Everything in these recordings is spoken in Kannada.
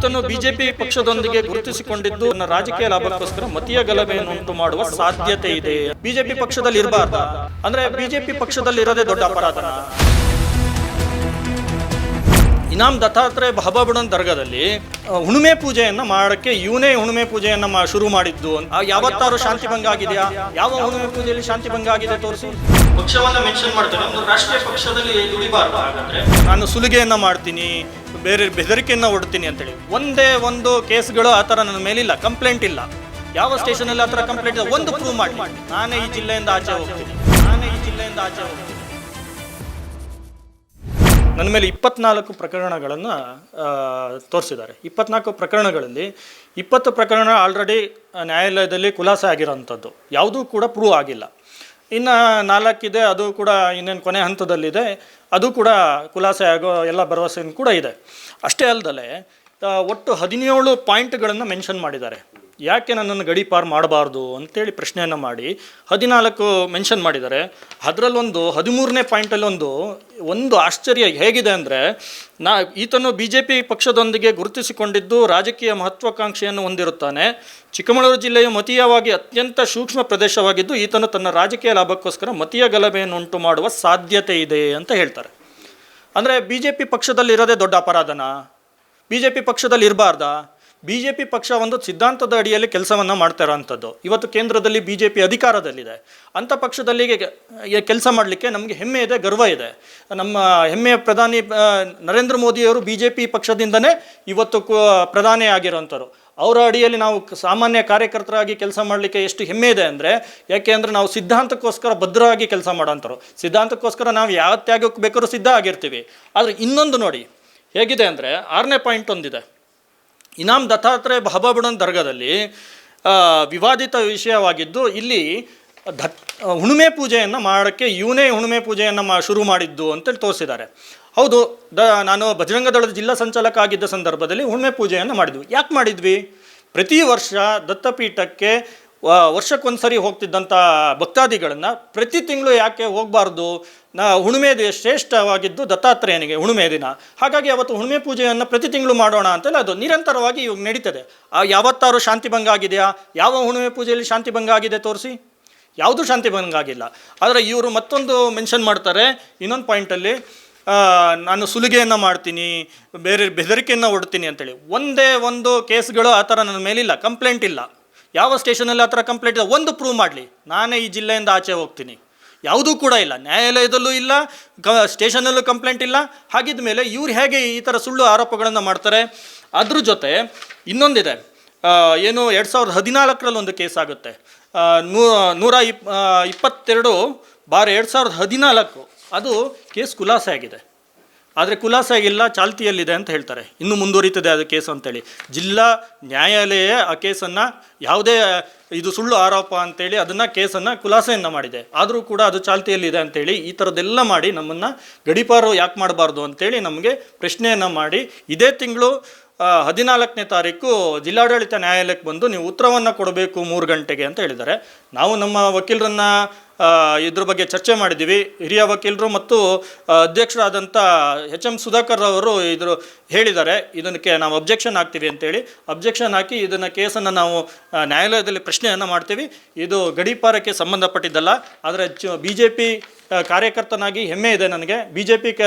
ಈತನು ಬಿಜೆಪಿ ಪಕ್ಷದೊಂದಿಗೆ ಗುರುತಿಸಿಕೊಂಡಿದ್ದು, ತನ್ನ ರಾಜಕೀಯ ಲಾಭಕ್ಕೋಸ್ಕರ ಮತೀಯ ಗಲಭೆಯನ್ನುಂಟು ಮಾಡುವ ಸಾಧ್ಯತೆ ಇದೆ. ಬಿಜೆಪಿ ಪಕ್ಷದಲ್ಲಿ ಇರಬಾರ್ದ ಅಂದ್ರೆ ಬಿಜೆಪಿ ಪಕ್ಷದಲ್ಲಿ ಇರೋದೇ ದೊಡ್ಡ ಅಪರಾಧನ ಇನಾಮ್ ದತ್ತಾತ್ರೇಯ ಬಹಬಾಬುಡನ್ ದರ್ಗಾದಲ್ಲಿ ದರ್ಗದಲ್ಲಿ ಹುಣ್ಣಿಮೆ ಪೂಜೆಯನ್ನ ಮಾಡಕ್ಕೆ ಇವನೇ ಹುಣ್ಣಿಮೆ ಪೂಜೆಯನ್ನ ಮಾ- ಶುರು ಮಾಡಿದ್ದು. ಯಾವತ್ತಾರು ಶಾಂತಿ ಭಂಗ ಆಗಿದೆಯಾ? ಯಾವ ಹುಣ್ಣಿಮೆ ಪೂಜೆಯಲ್ಲಿ ಶಾಂತಿ ಭಂಗ ಆಗಿದೆ ತೋರಿಸಿ. ಪಕ್ಷವನ್ನ ಮೆನ್ಷನ್ ಮಾಡ್ತಾರೆ ಒಂದು ರಾಷ್ಟ್ರೀಯ ಪಕ್ಷದಲ್ಲಿ ದುಡಿಬಾರ್ದು ಹಾಗಾದ್ರೆ. ನಾನು ಸುಲಿಗೆಯನ್ನ ಮಾಡ್ತೀನಿ ಬೇರೆ ಬೆದರಿಕೆಯನ್ನ ಹೊಡ್ತೀನಿ ಅಂತೇಳಿ. ಒಂದೇ ಒಂದು ಕೇಸ್ಗಳು ಆ ಥರ ನನ್ನ ಮೇಲಿಲ್ಲ ಕಂಪ್ಲೇಂಟ್ ಇಲ್ಲ. ಯಾವ ಸ್ಟೇಷನಲ್ಲಿ ಆ ಥರ ಕಂಪ್ಲೇಂಟ್ ಇಲ್ಲ. ಒಂದು ಪ್ರೂವ್ ಮಾಡಿ ನಾನೇ ಈ ಜಿಲ್ಲೆಯಿಂದ ಆಚೆ ಹೋಗ್ತೀನಿ. ನಾನೇ ಈ ಜಿಲ್ಲೆಯಿಂದ ಆಚೆ ಹೋಗ್ತೀನಿ. ನನ್ನ ಮೇಲೆ ಇಪ್ಪತ್ನಾಲ್ಕು ಪ್ರಕರಣಗಳನ್ನು ತೋರಿಸಿದ್ದಾರೆ. ಇಪ್ಪತ್ನಾಲ್ಕು ಪ್ರಕರಣಗಳಲ್ಲಿ ಇಪ್ಪತ್ತು ಪ್ರಕರಣ ಆಲ್ರೆಡಿ ನ್ಯಾಯಾಲಯದಲ್ಲಿ ಖುಲಾಸೆ ಆಗಿರೋಂಥದ್ದು ಯಾವುದೂ ಕೂಡ ಪ್ರೂವ್ ಆಗಿಲ್ಲ. ಇನ್ನು ನಾಲ್ಕಿದೆ, ಅದು ಕೂಡ ಇನ್ನೇನು ಕೊನೆ ಹಂತದಲ್ಲಿದೆ, ಅದು ಕೂಡ ಖುಲಾಸೆ ಆಗೋ ಎಲ್ಲ ಭರವಸೆಯೂ ಕೂಡ ಇದೆ. ಅಷ್ಟೇ ಅಲ್ಲದೆ ಒಟ್ಟು ಹದಿನೇಳು ಪಾಯಿಂಟ್ಗಳನ್ನು ಮೆನ್ಷನ್ ಮಾಡಿದ್ದಾರೆ. ಯಾಕೆ ನನ್ನನ್ನು ಗಡೀಪಾರು ಮಾಡಬಾರ್ದು ಅಂತೇಳಿ ಪ್ರಶ್ನೆಯನ್ನು ಮಾಡಿ ಹದಿನಾಲ್ಕು ಮೆನ್ಷನ್ ಮಾಡಿದ್ದಾರೆ. ಅದರಲ್ಲೊಂದು ಹದಿಮೂರನೇ ಪಾಯಿಂಟಲ್ಲೊಂದು, ಒಂದು ಆಶ್ಚರ್ಯ ಹೇಗಿದೆ ಅಂದರೆ, ನಾ ಈತನು ಬಿ ಜೆ ಪಿ ಪಕ್ಷದೊಂದಿಗೆ ಗುರುತಿಸಿಕೊಂಡಿದ್ದು ರಾಜಕೀಯ ಮಹತ್ವಾಕಾಂಕ್ಷೆಯನ್ನು ಹೊಂದಿರುತ್ತಾನೆ. ಚಿಕ್ಕಮಗಳೂರು ಜಿಲ್ಲೆಯು ಮತೀಯವಾಗಿ ಅತ್ಯಂತ ಸೂಕ್ಷ್ಮ ಪ್ರದೇಶವಾಗಿದ್ದು, ಈತನು ತನ್ನ ರಾಜಕೀಯ ಲಾಭಕ್ಕೋಸ್ಕರ ಮತೀಯ ಗಲಭೆಯನ್ನು ಉಂಟು ಮಾಡುವ ಸಾಧ್ಯತೆ ಇದೆ ಅಂತ ಹೇಳ್ತಾರೆ. ಅಂದರೆ ಬಿ ಜೆ ಪಿ ಪಕ್ಷದಲ್ಲಿರೋದೇ ದೊಡ್ಡ ಅಪರಾಧನ? ಬಿ ಜೆ ಪಿ ಪಕ್ಷದಲ್ಲಿ ಇರಬಾರ್ದಾ ಬಿ ಜೆ ಪಿ ಪಕ್ಷ ಒಂದು ಸಿದ್ಧಾಂತದ ಅಡಿಯಲ್ಲಿ ಕೆಲಸವನ್ನು ಮಾಡ್ತಾ ಇರೋವಂಥದ್ದು ಇವತ್ತು ಕೇಂದ್ರದಲ್ಲಿ ಬಿ ಜೆ ಪಿ ಅಧಿಕಾರದಲ್ಲಿದೆ. ಅಂಥ ಪಕ್ಷದಲ್ಲಿ ಕೆಲಸ ಮಾಡಲಿಕ್ಕೆ ನಮಗೆ ಹೆಮ್ಮೆ ಇದೆ, ಗರ್ವ ಇದೆ. ನಮ್ಮ ಹೆಮ್ಮೆಯ ಪ್ರಧಾನಿ ನರೇಂದ್ರ ಮೋದಿಯವರು ಬಿ ಜೆ ಪಿ ಪಕ್ಷದಿಂದನೇ ಇವತ್ತು ಪ್ರಧಾನಿ ಆಗಿರೋಂಥವ್ರು. ಅವರ ಅಡಿಯಲ್ಲಿ ನಾವು ಸಾಮಾನ್ಯ ಕಾರ್ಯಕರ್ತರಾಗಿ ಕೆಲಸ ಮಾಡಲಿಕ್ಕೆ ಎಷ್ಟು ಹೆಮ್ಮೆ ಇದೆ ಅಂದರೆ, ಯಾಕೆ ಅಂದರೆ ನಾವು ಸಿದ್ಧಾಂತಕ್ಕೋಸ್ಕರ ಭದ್ರವಾಗಿ ಕೆಲಸ ಮಾಡೋಂಥವ್ರು. ಸಿದ್ಧಾಂತಕ್ಕೋಸ್ಕರ ನಾವು ಯಾವ ತ್ಯಾಗಕ್ಕೆ ಬೇಕಾದ್ರೂ ಸಿದ್ಧ ಆಗಿರ್ತೀವಿ. ಆದರೆ ಇನ್ನೊಂದು ನೋಡಿ, ಹೇಗಿದೆ ಅಂದರೆ ಆರನೇ ಪಾಯಿಂಟ್ ಒಂದಿದೆ. ಇನಾಮ್ ದತ್ತಾತ್ರೇಯ ಬಾಬಾಬುಡನ್ ದರ್ಗದಲ್ಲಿ ವಿವಾದಿತ ವಿಷಯವಾಗಿದ್ದು ಇಲ್ಲಿ ದತ್ ಹುಣ್ಣಿಮೆ ಪೂಜೆಯನ್ನು ಮಾಡೋಕ್ಕೆ ಇವನೇ ಹುಣ್ಣಿಮೆ ಪೂಜೆಯನ್ನು ಮಾ, ಶುರು ಮಾಡಿದ್ದು ಅಂತೇಳಿ ತೋರಿಸಿದ್ದಾರೆ. ಹೌದು, ದ, ನಾನು ಬಜರಂಗ ದಳದ ಜಿಲ್ಲಾ ಸಂಚಾಲಕ ಆಗಿದ್ದ ಸಂದರ್ಭದಲ್ಲಿ ಹುಣ್ಣಿಮೆ ಪೂಜೆಯನ್ನು ಮಾಡಿದ್ವಿ. ಯಾಕೆ ಮಾಡಿದ್ವಿ? ಪ್ರತಿ ವರ್ಷ ದತ್ತಪೀಠಕ್ಕೆ ವ- ವರ್ಷಕ್ಕೊಂದ್ಸರಿ ಹೋಗ್ತಿದ್ದಂಥ ಭಕ್ತಾದಿಗಳನ್ನು ಪ್ರತಿ ತಿಂಗಳು ಯಾಕೆ ಹೋಗಬಾರ್ದು? ನಾ ಹುಣ್ಮೆ ಶ್ರೇಷ್ಠವಾಗಿದ್ದು ದತ್ತಾತ್ರೇಯನಿಗೆ ಹುಣ್ಮೆ ದಿನ. ಹಾಗಾಗಿ ಅವತ್ತು ಹುಣ್ಮೆ ಪೂಜೆಯನ್ನು ಪ್ರತಿ ತಿಂಗಳು ಮಾಡೋಣ ಅಂತೇಳಿ ಅದು ನಿರಂತರವಾಗಿ ಇವಾಗ ನಡೀತದೆ. ಆ ಯಾವತ್ತಾರು ಶಾಂತಿ ಭಂಗ ಆಗಿದೆಯಾ? ಯಾವ ಹುಣ್ಮೆ ಪೂಜೆಯಲ್ಲಿ ಶಾಂತಿ ಭಂಗ ಆಗಿದೆ ತೋರಿಸಿ. ಯಾವುದೂ ಶಾಂತಿ ಭಂಗ ಆಗಿಲ್ಲ. ಆದರೆ ಇವರು ಮತ್ತೊಂದು ಮೆನ್ಷನ್ ಮಾಡ್ತಾರೆ. ಇನ್ನೊಂದು ಪಾಯಿಂಟಲ್ಲಿ ನಾನು ಸುಲಿಗೆಯನ್ನು ಮಾಡ್ತೀನಿ, ಬೇರೆ ಬೆದರಿಕೆಯನ್ನು ಹೊಡ್ತೀನಿ ಅಂತೇಳಿ. ಒಂದೇ ಒಂದು ಕೇಸ್ಗಳು ಆ ಥರ ನನ್ನ ಮೇಲಿಲ್ಲ. ಕಂಪ್ಲೇಂಟ್ ಇಲ್ಲ. ಯಾವ ಸ್ಟೇಷನಲ್ಲಿ ಆ ಥರ ಕಂಪ್ಲೇಂಟ್ ಇಲ್ಲ ಒಂದು ಪ್ರೂವ್ ಮಾಡಲಿ. ನಾನೇ ಈ ಜಿಲ್ಲೆಯಿಂದ ಆಚೆ ಹೋಗ್ತೀನಿ. ಯಾವುದೂ ಕೂಡ ಇಲ್ಲ. ನ್ಯಾಯಾಲಯದಲ್ಲೂ ಇಲ್ಲ ಕ ಸ್ಟೇಷನಲ್ಲೂ ಕಂಪ್ಲೇಂಟ್ ಇಲ್ಲ. ಹಾಗಿದ್ದ ಮೇಲೆ ಇವ್ರು ಹೇಗೆ ಈ ಥರ ಸುಳ್ಳು ಆರೋಪಗಳನ್ನು ಮಾಡ್ತಾರೆ? ಅದ್ರ ಜೊತೆ ಇನ್ನೊಂದಿದೆ. ಏನು ಎರಡು ಸಾವಿರದ ಹದಿನಾಲ್ಕರಲ್ಲಿ ಒಂದು ಕೇಸ್ ಆಗುತ್ತೆ. ನೂ, ನೂರ ಇಪ್ ಇಪ್ಪತ್ತೆರಡು ಬಾರ್ ಎರಡು ಸಾವಿರದ ಹದಿನಾಲ್ಕು, ಅದು ಕೇಸ್ ಖುಲಾಸೆ ಆಗಿದೆ. ಆದರೆ ಖುಲಾಸೆ ಆಗಿಲ್ಲ, ಚಾಲ್ತಿಯಲ್ಲಿದೆ ಅಂತ ಹೇಳ್ತಾರೆ. ಇನ್ನು ಮುಂದುವರಿತದೆ ಅದು ಕೇಸು ಅಂತೇಳಿ. ಜಿಲ್ಲಾ ನ್ಯಾಯಾಲಯ ಆ ಕೇಸನ್ನು ಯಾವುದೇ ಇದು ಸುಳ್ಳು ಆರೋಪ ಅಂತೇಳಿ ಅದನ್ನು ಕೇಸನ್ನು ಖುಲಾಸೆಯನ್ನು ಮಾಡಿದೆ. ಆದರೂ ಕೂಡ ಅದು ಚಾಲ್ತಿಯಲ್ಲಿದೆ ಅಂತೇಳಿ ಈ ಥರದ್ದೆಲ್ಲ ಮಾಡಿ ನಮ್ಮನ್ನು ಗಡೀಪಾರು ಯಾಕೆ ಮಾಡಬಾರ್ದು ಅಂತೇಳಿ ನಮಗೆ ಪ್ರಶ್ನೆಯನ್ನು ಮಾಡಿ ಇದೇ ತಿಂಗಳು ಹದಿನಾಲ್ಕನೇ ತಾರೀಕು ಜಿಲ್ಲಾಡಳಿತ ನ್ಯಾಯಾಲಯಕ್ಕೆ ಬಂದು ನೀವು ಉತ್ತರವನ್ನು ಕೊಡಬೇಕು ಮೂರು ಗಂಟೆಗೆ ಅಂತ ಹೇಳಿದ್ದಾರೆ. ನಾವು ನಮ್ಮ ವಕೀಲರನ್ನ ಇದ್ರ ಬಗ್ಗೆ ಚರ್ಚೆ ಮಾಡಿದ್ದೀವಿ. ಹಿರಿಯ ವಕೀಲರು ಮತ್ತು ಅಧ್ಯಕ್ಷರಾದಂಥ ಎಚ್ ಎಂ ಸುಧಾಕರ್ ಅವರು ಇದ್ರು, ಹೇಳಿದ್ದಾರೆ. ಇದಕ್ಕೆ ನಾವು ಅಬ್ಜೆಕ್ಷನ್ ಹಾಕ್ತೀವಿ ಅಂತೇಳಿ. ಅಬ್ಜೆಕ್ಷನ್ ಹಾಕಿ ಇದನ್ನು ಕೇಸನ್ನು ನಾವು ನ್ಯಾಯಾಲಯದಲ್ಲಿ ಪ್ರಶ್ನೆಯನ್ನು ಮಾಡ್ತೀವಿ. ಇದು ಗಡೀಪಾರಕ್ಕೆ ಸಂಬಂಧಪಟ್ಟಿದ್ದಲ್ಲ. ಆದರೆ ಬಿ ಜೆ ಪಿ ಕಾರ್ಯಕರ್ತನಾಗಿ ಹೆಮ್ಮೆ ಇದೆ ನನಗೆ. ಬಿ ಜೆ ಪಿ ಕ,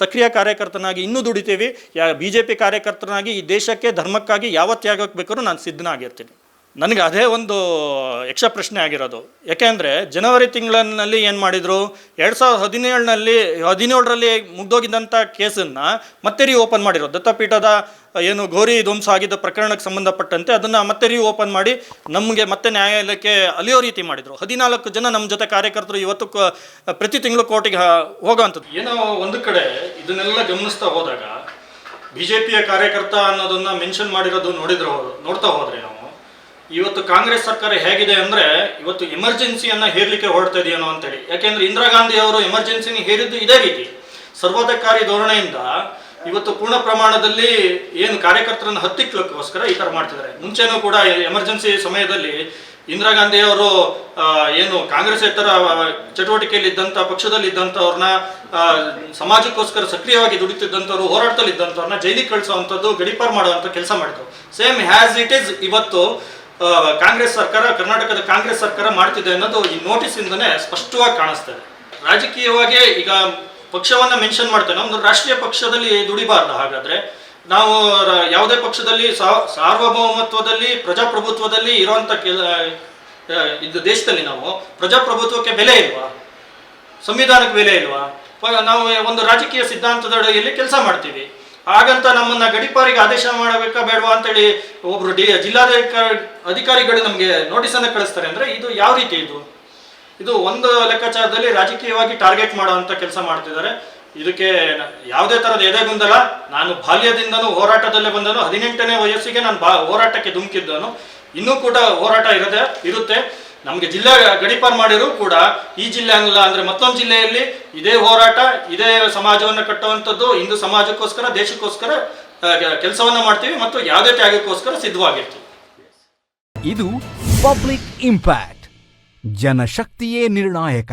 ಸಕ್ರಿಯ ಕಾರ್ಯಕರ್ತನಾಗಿ ಇನ್ನೂ ದುಡಿತೀವಿ. ಯಾ ಬಿ ಜೆ ಪಿ ಕಾರ್ಯಕರ್ತನಾಗಿ ಈ ದೇಶಕ್ಕೆ ಧರ್ಮಕ್ಕಾಗಿ ಯಾವ ತ್ಯಾಗಕ್ಕೆ ನಾನು ಸಿದ್ಧನಾಗಿರ್ತೀನಿ. ನನಗೆ ಅದೇ ಒಂದು ಯಕ್ಷ ಪ್ರಶ್ನೆ ಆಗಿರೋದು. ಯಾಕೆಂದರೆ ಜನವರಿ ತಿಂಗಳಲ್ಲಿ ಏನು ಮಾಡಿದರು? ಎರಡು ಸಾವಿರದ ಹದಿನೇಳನಲ್ಲಿ ಹದಿನೇಳರಲ್ಲಿ ಮುಗ್ದೋಗಿದ್ದಂಥ ಕೇಸನ್ನು ಮತ್ತೆ ರೀ ಓಪನ್ ಮಾಡಿರೋ ದತ್ತಪೀಠದ ಏನು ಗೌರಿ ಧ್ವಂಸ ಆಗಿದ್ದ ಪ್ರಕರಣಕ್ಕೆ ಸಂಬಂಧಪಟ್ಟಂತೆ ಅದನ್ನು ಮತ್ತೆ ರೀ ಓಪನ್ ಮಾಡಿ ನಮಗೆ ಮತ್ತೆ ನ್ಯಾಯಾಲಯಕ್ಕೆ ಅಲಿಯೋ ರೀತಿ ಮಾಡಿದರು. ಹದಿನಾಲ್ಕು ಜನ ನಮ್ಮ ಜೊತೆ ಕಾರ್ಯಕರ್ತರು ಇವತ್ತು ಪ್ರತಿ ತಿಂಗಳು ಕೋರ್ಟಿಗೆ ಹೋಗೋವಂಥದ್ದು. ಏನೋ ಒಂದು ಕಡೆ ಇದನ್ನೆಲ್ಲ ಗಮನಿಸ್ತಾ ಹೋದಾಗ ಬಿ ಜೆ ಪಿಯ ಕಾರ್ಯಕರ್ತ ಅನ್ನೋದನ್ನು ಮೆನ್ಷನ್ ಮಾಡಿರೋದು ನೋಡಿದ್ರೆ ನೋಡ್ತಾ ಹೋದ್ರೆ ಇವತ್ತು ಕಾಂಗ್ರೆಸ್ ಸರ್ಕಾರ ಹೇಗಿದೆ ಅಂದ್ರೆ ಇವತ್ತು ಎಮರ್ಜೆನ್ಸಿಯನ್ನ ಹೇರ್ಲಿಕ್ಕೆ ಹೊರಡ್ತಾ ಇದೆಯೇನೋ ಅಂತೇಳಿ. ಯಾಕೆಂದ್ರೆ ಇಂದಿರಾ ಗಾಂಧಿ ಅವರು ಎಮರ್ಜೆನ್ಸಿನ ಹೇರಿದ್ದು ಇದೇ ರೀತಿ. ಸರ್ವಾಧಿಕಾರಿ ಧೋರಣೆಯಿಂದ ಇವತ್ತು ಪೂರ್ಣ ಪ್ರಮಾಣದಲ್ಲಿ ಏನು ಕಾರ್ಯಕರ್ತರನ್ನು ಹತ್ತಿಕ್ಲಕ್ಕೋಸ್ಕರ ಈ ಥರ ಮಾಡ್ತಿದ್ದಾರೆ. ಮುಂಚೆನೂ ಕೂಡ ಎಮರ್ಜೆನ್ಸಿ ಸಮಯದಲ್ಲಿ ಇಂದಿರಾ ಗಾಂಧಿ ಅವರು ಏನು ಕಾಂಗ್ರೆಸ್ ಇತರ ಚಟುವಟಿಕೆಯಲ್ಲಿ ಇದ್ದಂಥ ಪಕ್ಷದಲ್ಲಿ ಇದ್ದಂಥವ್ರನ್ನ ಸಮಾಜಕ್ಕೋಸ್ಕರ ಸಕ್ರಿಯವಾಗಿ ದುಡಿತಿದ್ದಂಥವ್ರು ಹೋರಾಟದಲ್ಲಿ ಇದ್ದಂಥವ್ರನ್ನ ಜೈಲಿಗೆ ಕಳಿಸುವಂಥದ್ದು ಗಡಿಪಾರು ಮಾಡುವಂಥ ಕೆಲಸ ಮಾಡಿದ್ರು. ಸೇಮ್ ಹ್ಯಾಸ್ ಇಟ್ ಈಸ್ ಇವತ್ತು ಕಾಂಗ್ರೆಸ್ ಸರ್ಕಾರ, ಕರ್ನಾಟಕದ ಕಾಂಗ್ರೆಸ್ ಸರ್ಕಾರ ಮಾಡ್ತಿದೆ ಅನ್ನೋದು ಈ ನೋಟಿಸ್ ಇಂದನೇ ಸ್ಪಷ್ಟವಾಗಿ ಕಾಣಿಸ್ತದೆ ರಾಜಕೀಯವಾಗಿ ಈಗ ಪಕ್ಷವನ್ನ ಮೆನ್ಷನ್ ಮಾಡ್ತೇನೆ ಒಂದು ರಾಷ್ಟ್ರೀಯ ಪಕ್ಷದಲ್ಲಿ ದುಡಿಬಾರ್ದು. ಹಾಗಾದ್ರೆ ನಾವು ಯಾವುದೇ ಪಕ್ಷದಲ್ಲಿ ಸಾರ್ವಭೌಮತ್ವದಲ್ಲಿ, ಪ್ರಜಾಪ್ರಭುತ್ವದಲ್ಲಿ ಇರುವಂತ ಇದು ದೇಶದಲ್ಲಿ ನಾವು ಪ್ರಜಾಪ್ರಭುತ್ವಕ್ಕೆ ಬೆಲೆ ಇಲ್ವಾ? ಸಂವಿಧಾನಕ್ಕೆ ಬೆಲೆ ಇಲ್ವಾ? ನಾವು ಒಂದು ರಾಜಕೀಯ ಸಿದ್ಧಾಂತದ ಅಡಿಯಲ್ಲಿ ಕೆಲಸ ಮಾಡ್ತೀವಿ? ಹಾಗಂತ ನಮ್ಮನ್ನ ಗಡಿಪಾರಿಗೆ ಆದೇಶ ಮಾಡಬೇಕಾ ಬೇಡವಾ ಅಂತೇಳಿ ಒಬ್ರು ಡಿ ಜಿಲ್ಲಾಧಿಕಾರಿ ಅಧಿಕಾರಿಗಳು ನಮಗೆ ಅನ್ನ ಕಳಿಸ್ತಾರೆ ಅಂದ್ರೆ ಇದು ಯಾವ ರೀತಿ ಇದು? ಇದು ಒಂದು ಲೆಕ್ಕಾಚಾರದಲ್ಲಿ ರಾಜಕೀಯವಾಗಿ ಟಾರ್ಗೆಟ್ ಮಾಡುವಂತ ಕೆಲಸ ಮಾಡ್ತಿದ್ದಾರೆ. ಇದಕ್ಕೆ ಯಾವುದೇ ತರದ ಎದೆಗುಂದಲ ನಾನು ಬಾಲ್ಯದಿಂದನೂ ಹೋರಾಟದಲ್ಲೇ ಬಂದನು. ಹದಿನೆಂಟನೇ ವಯಸ್ಸಿಗೆ ನಾನು ಬಾ ಹೋರಾಟಕ್ಕೆ ಧುಮುಕಿದ್ದನು. ಇನ್ನೂ ಕೂಡ ಹೋರಾಟ ಇರದೆ ಇರುತ್ತೆ. ನಮಗೆ ಜಿಲ್ಲೆ ಗಡಿಪಾರು ಮಾಡಿರೂ ಕೂಡ ಈ ಜಿಲ್ಲೆ ಅನ್ನಲ್ಲ ಅಂದ್ರೆ ಮತ್ತೊಂದು ಜಿಲ್ಲೆಯಲ್ಲಿ ಇದೇ ಹೋರಾಟ, ಇದೇ ಸಮಾಜವನ್ನು ಕಟ್ಟುವಂಥದ್ದು, ಹಿಂದೂ ಸಮಾಜಕ್ಕೋಸ್ಕರ, ದೇಶಕ್ಕೋಸ್ಕರ ಕೆಲಸವನ್ನ ಮಾಡ್ತೀವಿ ಮತ್ತು ಯಾವುದೇ ತ್ಯಾಗಕ್ಕೋಸ್ಕರ ಸಿದ್ಧವಾಗಿರ್ತೀವಿ. ಇದು ಪಬ್ಲಿಕ್ ಇಂಪ್ಯಾಕ್ಟ್, ಜನಶಕ್ತಿಯೇ ನಿರ್ಣಾಯಕ.